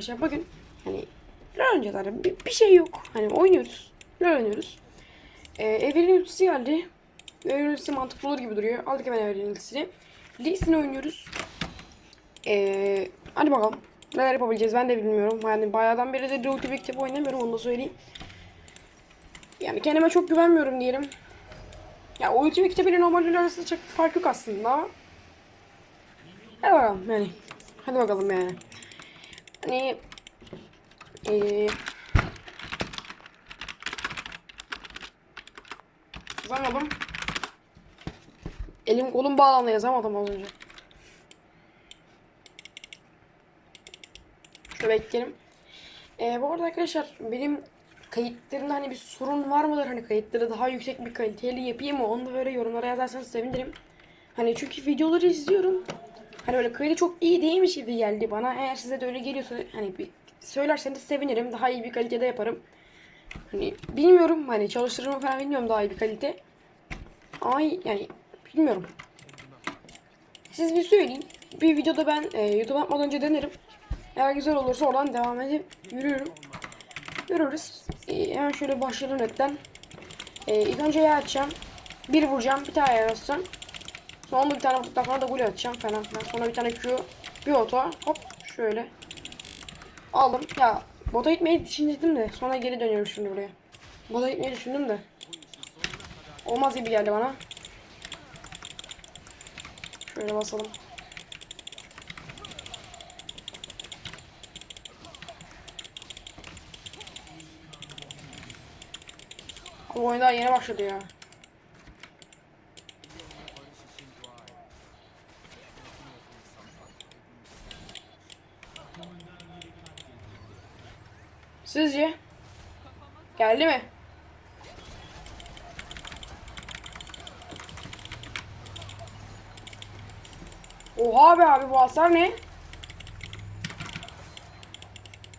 Arkadaşlar bugün hani LoL artık. Bir, bir şey yok. Hani oynuyoruz. LoL oynuyoruz. Ee, Evelyn ultisi geldi. Evelyn ultisi mantıklı olur gibi duruyor. Aldık hemen Evelyn ultisini. Lee Sin oynuyoruz. Ee, hadi bakalım. Neler yapabileceğiz ben de bilmiyorum. Yani bayağıdan beri de ulti bekleyip oynamıyorum onu da söyleyeyim. Yani kendime çok güvenmiyorum diyelim. Ya o ulti kitabı ile normal LoL arasında çok fark yok aslında ama. Hadi bakalım yani. Hadi bakalım yani. Hani eee yazamadım. Elim kolum bağlandı yazamadım az önce. Şöyle bekleyelim. Ee, bu arada arkadaşlar benim kayıtlarımda hani bir sorun var mıdır? Hani kayıtları daha yüksek bir kaliteli yapayım mı? Onu da böyle yorumlara yazarsanız sevinirim. Hani çünkü videoları izliyorum. Hani öyle kaydı çok iyi değilmiş gibi geldi bana. Eğer size de öyle geliyorsa hani bir söylerseniz sevinirim. Daha iyi bir kalitede yaparım. Hani bilmiyorum hani çalıştırır mı falan bilmiyorum daha iyi bir kalite. Ama yani bilmiyorum. Siz bir söyleyin. Bir videoda ben e, YouTube atmadan önce denerim. Eğer güzel olursa oradan devam edip yürüyorum. Yürürüz. E, hemen şöyle başlayalım netten. E, ilk önce yağ açacağım. Bir vuracağım. Bir tane yağ. Sonra bir tane sonra da gol atacağım falan filan. Sonra bir tane Q. Bir oto. Hop şöyle. Aldım. Ya bota gitmeyi düşündüm de. Sonra geri dönüyorum şimdi buraya. Bota gitmeyi düşündüm de. Olmaz gibi geldi bana. Şöyle basalım. Bu oyun daha yeni başladı ya. Sizce? Geldi mi? Oha be abi bu hasar ne?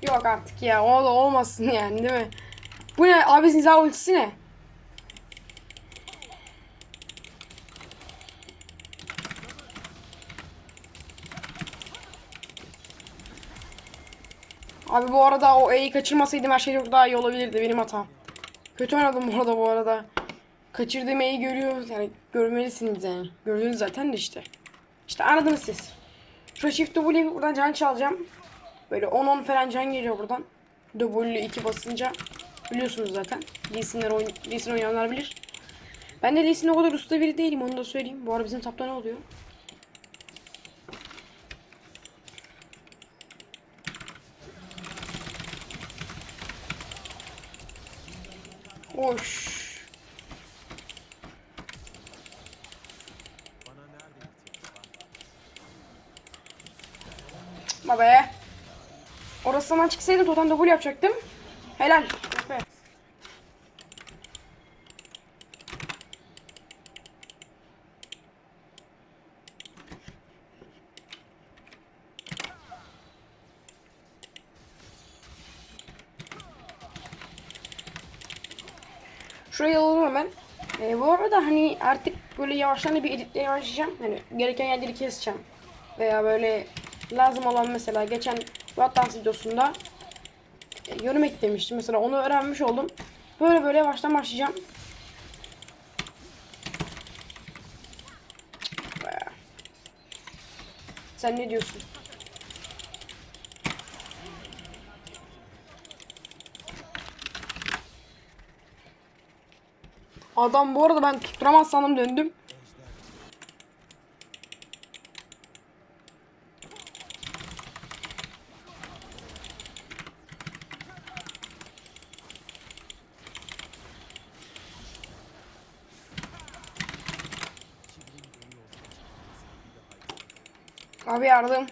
Yok artık ya o da olmasın yani değil mi? Bu ne abi Zinza ultisi ne? Abi bu arada o E'yi kaçırmasaydım her şey çok daha iyi olabilirdi benim hatam. Kötü oynadım bu arada bu arada. Kaçırdığım E'yi görüyoruz yani görmelisiniz yani. Gördünüz zaten de işte. İşte anladınız siz. Şu Shift W'yi buradan can çalacağım. Böyle 10-10 falan can geliyor buradan. W 2 basınca biliyorsunuz zaten. Lee Sin'ler oyn Lee Sin oynayanlar bilir. Ben de Lee Sin o kadar usta biri değilim onu da söyleyeyim. Bu arada bizim tapta ne oluyor? Hoş. Çıkma be. Orası zaman çıksaydım totem double yapacaktım. Helal. Efe. Şurayı alalım hemen. Arada hani artık böyle yavaştan da bir editlemeye başlayacağım. Hani gereken yerleri keseceğim. Veya böyle lazım olan mesela geçen Watt Dance videosunda e, yorum eklemiştim. Mesela onu öğrenmiş oldum. Böyle böyle yavaştan başlayacağım. Sen ne diyorsun? Adam bu arada ben tutturamaz sandım döndüm. Abi yardım.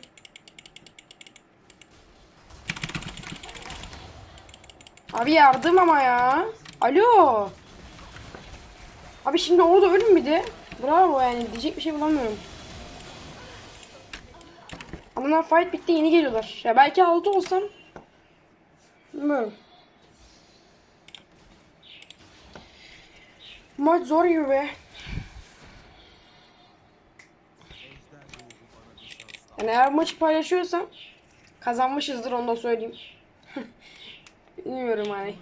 Abi yardım ama ya. Alo. Abi şimdi orada ölüm bir de. Bravo yani diyecek bir şey bulamıyorum. Adamlar fight bitti yeni geliyorlar. Ya belki altı olsam. Bilmiyorum. Maç zor gibi be. Yani eğer maçı paylaşıyorsam Kazanmışızdır onu da söyleyeyim. Bilmiyorum hani.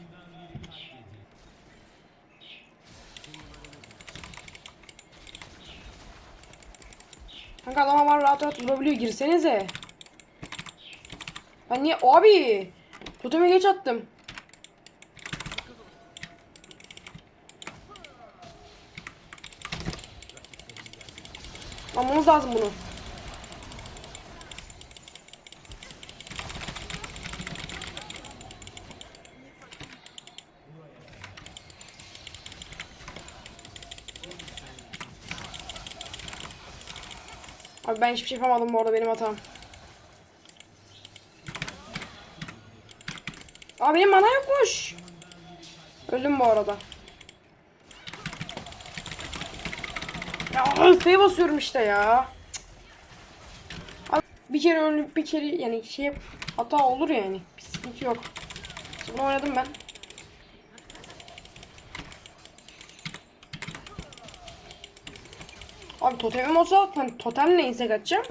Kanka adama var rahat rahat vurabiliyor girsenize. Ben niye abi totemi geç attım. Almamız lazım bunu. Abi ben hiçbir şey yapamadım bu arada benim hatam. Abi benim mana yokmuş. Öldüm bu arada. Ya F'ye basıyorum işte ya. Bir kere ölüp bir kere yani şey hata olur yani. Bir sıkıntı yok. Bunu oynadım ben. Abi totemim olsa hani totemle insek atacağım.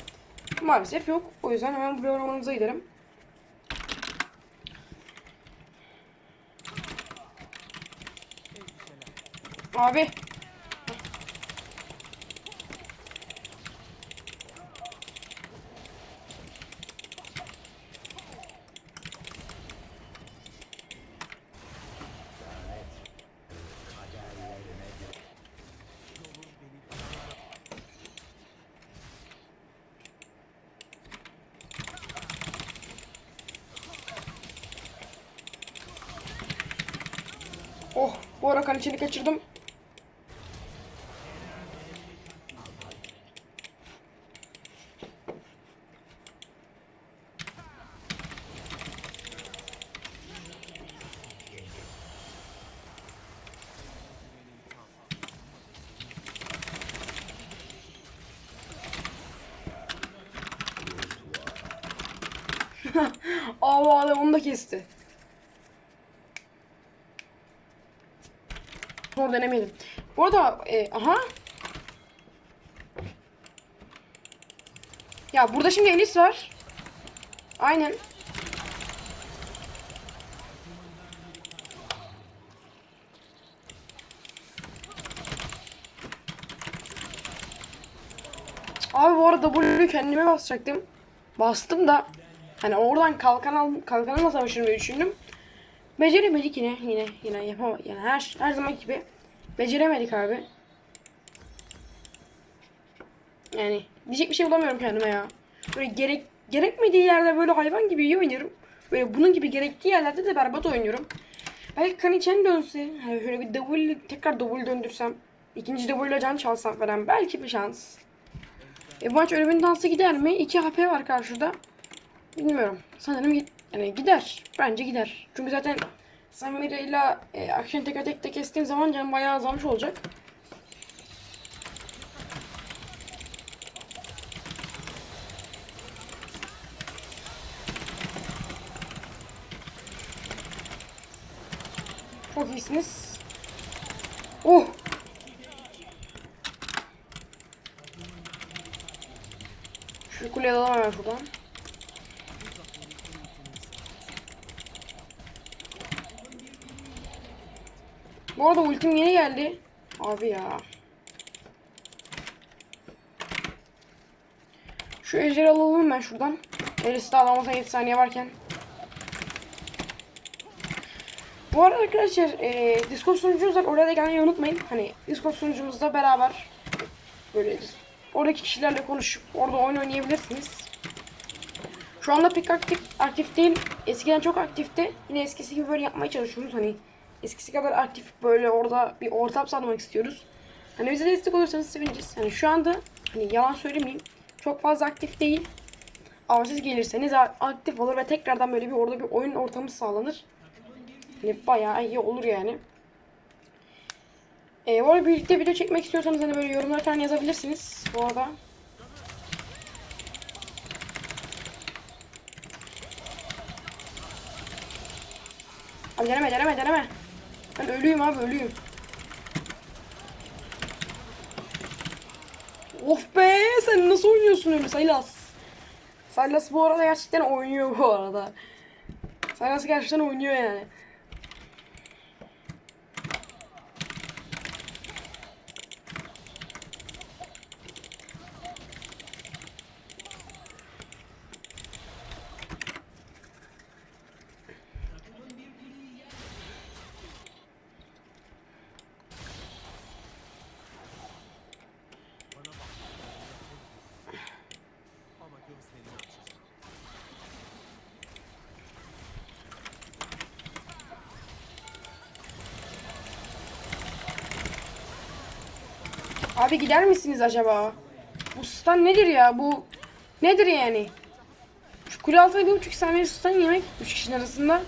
Maalesef yok. O yüzden hemen buraya ormanımıza gidelim. Abi. Kaliçeni kaçırdım. Aa onu da kesti. Zor denemedim. Bu arada e, aha. Ya burada şimdi Elis var. Aynen. Abi bu arada W'yu kendime basacaktım. Bastım da hani oradan kalkan al kalkanla savaşırım diye düşündüm. Beceremedik yine yine yine yapamadık yani her her zaman gibi beceremedik abi. Yani diyecek bir şey bulamıyorum kendime ya. Böyle gerek gerekmediği yerde böyle hayvan gibi iyi oynuyorum. Böyle bunun gibi gerektiği yerlerde de berbat oynuyorum. Belki Kanichen dönse, hani şöyle bir double tekrar double döndürsem, ikinci double can çalsam falan belki bir şans. E bu maç ölümün dansı gider mi? 2 HP var karşıda. Bilmiyorum. Sanırım git yani gider. Bence gider. Çünkü zaten Samira ile e, Action tek tek de kestiğim zaman canım bayağı azalmış olacak. Çok iyisiniz. Oh! Şu kuleye alalım hemen şuradan. Bu arada ultim yeni geldi. Abi ya. Şu ejderi alalım ben şuradan. De alamasa 7 saniye varken. Bu arada arkadaşlar e, Discord sunucumuz var. Oraya da gelmeyi unutmayın. Hani Discord sunucumuzda beraber böyle oradaki kişilerle konuşup orada oyun oynayabilirsiniz. Şu anda pek aktif aktif değil. Eskiden çok aktifti. Yine eskisi gibi böyle yapmaya çalışıyoruz. Hani eskisi kadar aktif böyle orada bir ortam sağlamak istiyoruz. Hani bize destek olursanız seviniriz. Hani şu anda hani yalan söylemeyeyim. Çok fazla aktif değil. Ama siz gelirseniz aktif olur ve tekrardan böyle bir orada bir oyun ortamı sağlanır. Hani bayağı iyi olur yani. Ee, bu arada birlikte video çekmek istiyorsanız hani böyle yorumlar falan yazabilirsiniz. Bu arada. Abi deneme deneme deneme. Ben ölüyüm abi ölüyüm. Of be sen nasıl oynuyorsun öyle Saylas? Silas bu arada gerçekten oynuyor bu arada. Silas gerçekten oynuyor yani. Abi gider misiniz acaba? Bu stun nedir ya? Bu nedir yani? Şu kule altına bir buçuk saniye stun yemek üç kişinin arasında.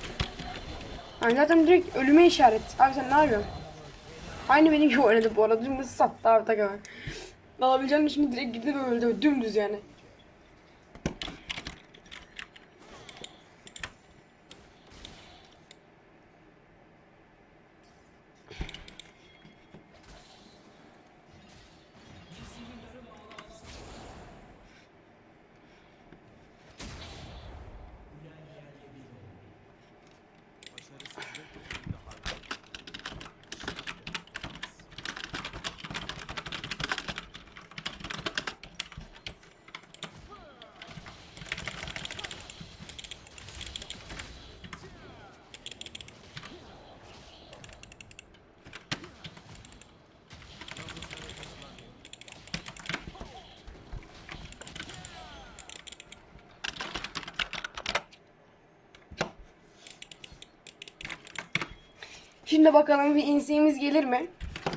Yani zaten direkt ölüme işaret. Abi sen ne yapıyorsun? Aynı benim gibi oynadı bu arada. Dümdüz sattı abi takımı. Alabileceğim şimdi direkt gidip öldü. Dümdüz yani. Şimdi bakalım bir insiğimiz gelir mi?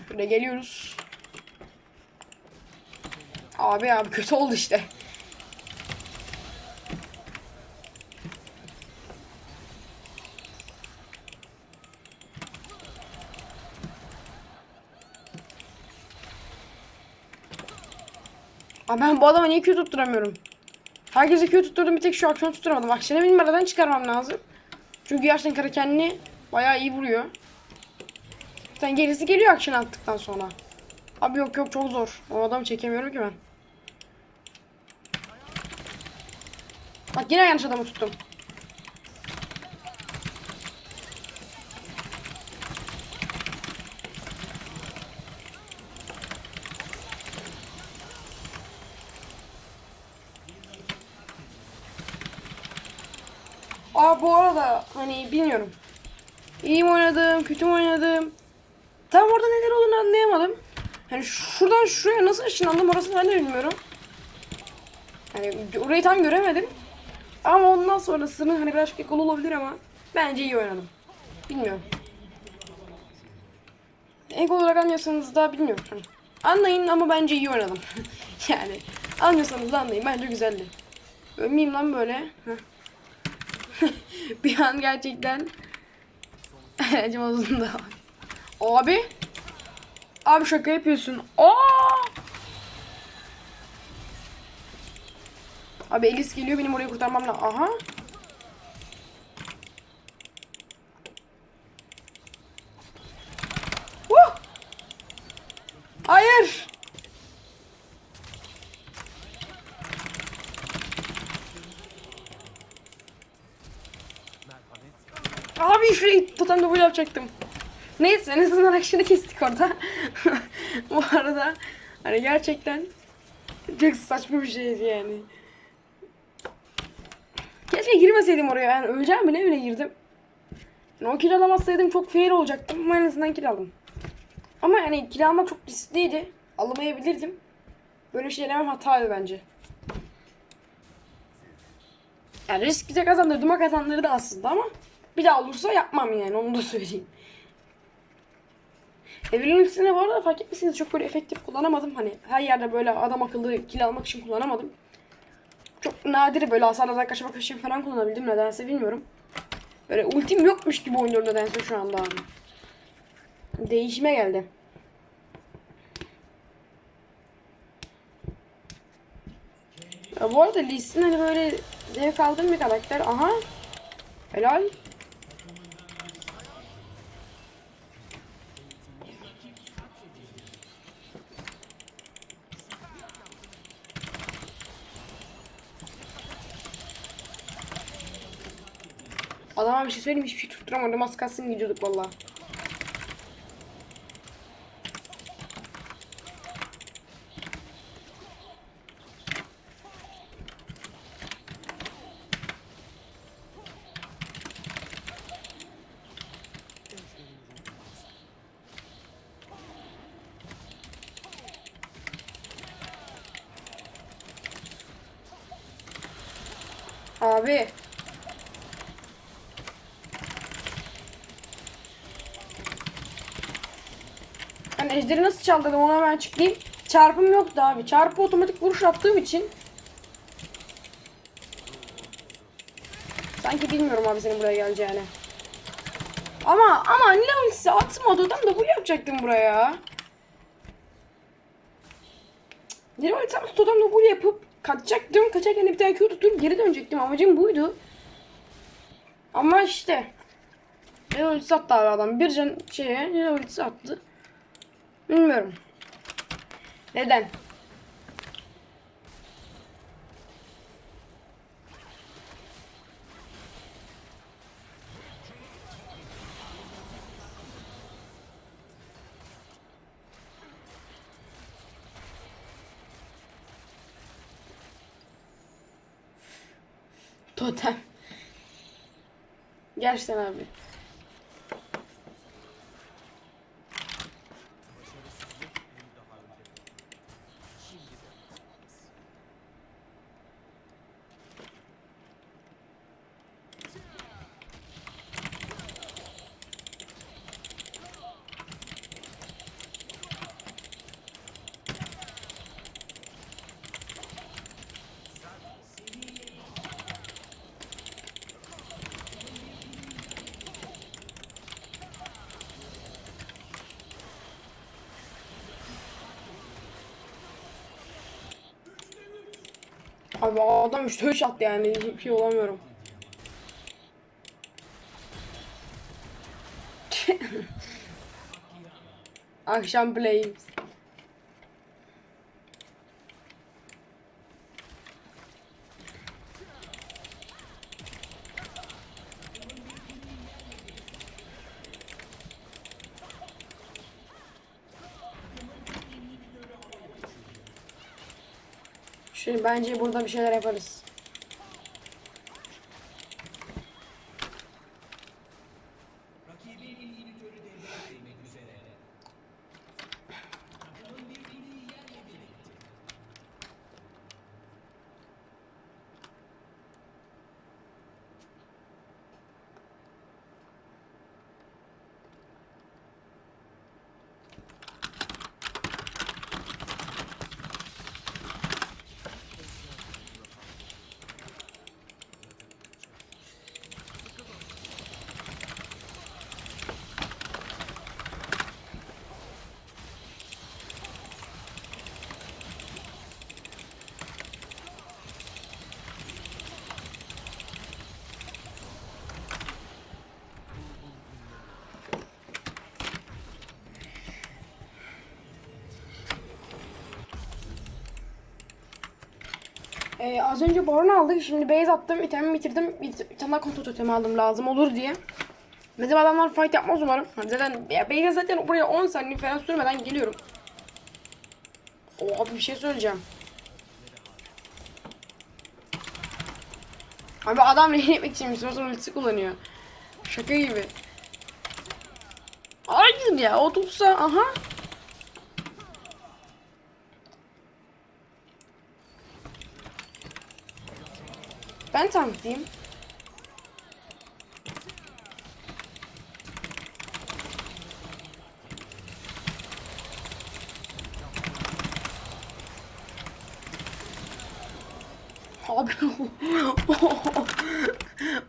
Şuraya geliyoruz. Abi abi kötü oldu işte. Abi ben bu adama niye Q tutturamıyorum? Herkese Q tutturdum bir tek şu akşam tutturamadım. Akşene benim aradan çıkarmam lazım. Çünkü gerçekten kara kendini bayağı iyi vuruyor. Sen gerisi geliyor akşam attıktan sonra. Abi yok yok çok zor. O adamı çekemiyorum ki ben. Bak yine yanlış adamı tuttum. Aa bu arada hani bilmiyorum. İyi mi oynadım, kötü mü oynadım? Tam orada neler olduğunu anlayamadım. Hani şuradan şuraya nasıl ışınlandım orasını ben de bilmiyorum. Hani orayı tam göremedim. Ama ondan sonrasını hani birazcık ekol olabilir ama bence iyi oynadım. Bilmiyorum. Ek olarak anlıyorsanız da bilmiyorum. Hani anlayın ama bence iyi oynadım. yani anlıyorsanız da anlayın. Bence güzeldi. Ölmeyeyim lan böyle. Bir an gerçekten acım uzun da var. Abi. Abi şaka yapıyorsun. Aa! Abi Elis geliyor benim orayı kurtarmam lazım. Aha. Huh! Hayır. Abi şurayı totem double yapacaktım. Neyse en azından akşını kestik orada. Bu arada hani gerçekten çok saçma bir şeydi yani. Keşke girmeseydim oraya yani öleceğim bile bile girdim. Yani o kill alamazsaydım çok fail olacaktım ama en azından kill. Ama yani kill almak çok riskliydi. Alamayabilirdim. Böyle şey demem hataydı bence. Yani risk bize kazandırdı mı kazandırdı aslında ama bir daha olursa yapmam yani onu da söyleyeyim. Evrenin ultisini bu arada fark etmişsiniz çok böyle efektif kullanamadım. Hani her yerde böyle adam akıllı kill almak için kullanamadım. Çok nadir böyle hasarlardan kaçmak için falan kullanabildim nedense bilmiyorum. Böyle ultim yokmuş gibi oynuyorum nedense şu anda. Değişime geldi. Ya bu arada Lee hani böyle zevk aldığım bir karakter. Aha. Helal. Adama bir şey söyleyeyim hiçbir şey tutturamadım. Az kalsın gidiyorduk valla. Abi. Ejderi nasıl çaldırdım onu hemen açıklayayım. Çarpım yoktu abi. Çarpı otomatik vuruş attığım için. Sanki bilmiyorum abi senin buraya geleceğini. Ama ama ne ultisi atmadı adam da bu yapacaktım buraya. Atmadı adam da bu yapıp kaçacaktım. Kaçarken de bir tane Q tutup geri dönecektim. Amacım buydu. Ama işte. Ne ultisi attı abi adam. Bir can şeye ne ultisi attı. Bilmiyorum. Neden? Totem. Gerçekten abi. Abi adam işte üç attı yani hiçbir şey olamıyorum. Akşam playim. Şimdi bence burada bir şeyler yaparız. Ee, az önce baron aldık. Şimdi base attım. itemimi bitirdim. Bir, tane kontrol totemi aldım lazım olur diye. Bizim adamlar fight yapmaz umarım. Hani Zaten ya base zaten buraya 10 saniye falan sürmeden geliyorum. O abi bir şey söyleyeceğim. Abi adam ne yemek için Müslüman ultisi kullanıyor. Şaka gibi. Hayır ya o tutsa aha. Ben tanklayayım. Abi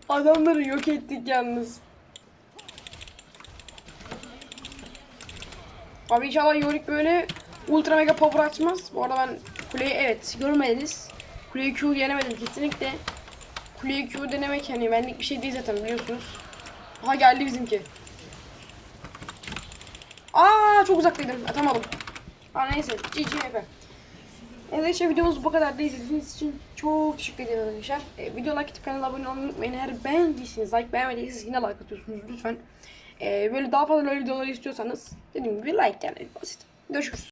adamları yok ettik yalnız. Abi inşallah Yorick böyle ultra mega power açmaz. Bu arada ben kuleyi evet görmediniz. Kuleyi Q yenemedim kesinlikle. Kuleyi Q denemek hani benlik bir şey değil zaten biliyorsunuz. Aha geldi bizimki. Aa çok uzaktaydım atamadım. Aa neyse GG yapayım. Evet arkadaşlar videomuz bu kadar. İzlediğiniz için çok teşekkür ederim arkadaşlar. E, video like atıp kanala abone olmayı unutmayın. Eğer beğendiyseniz like beğenmediyseniz yine like atıyorsunuz lütfen. E, böyle daha fazla böyle videoları istiyorsanız dediğim gibi like yani basit. Görüşürüz.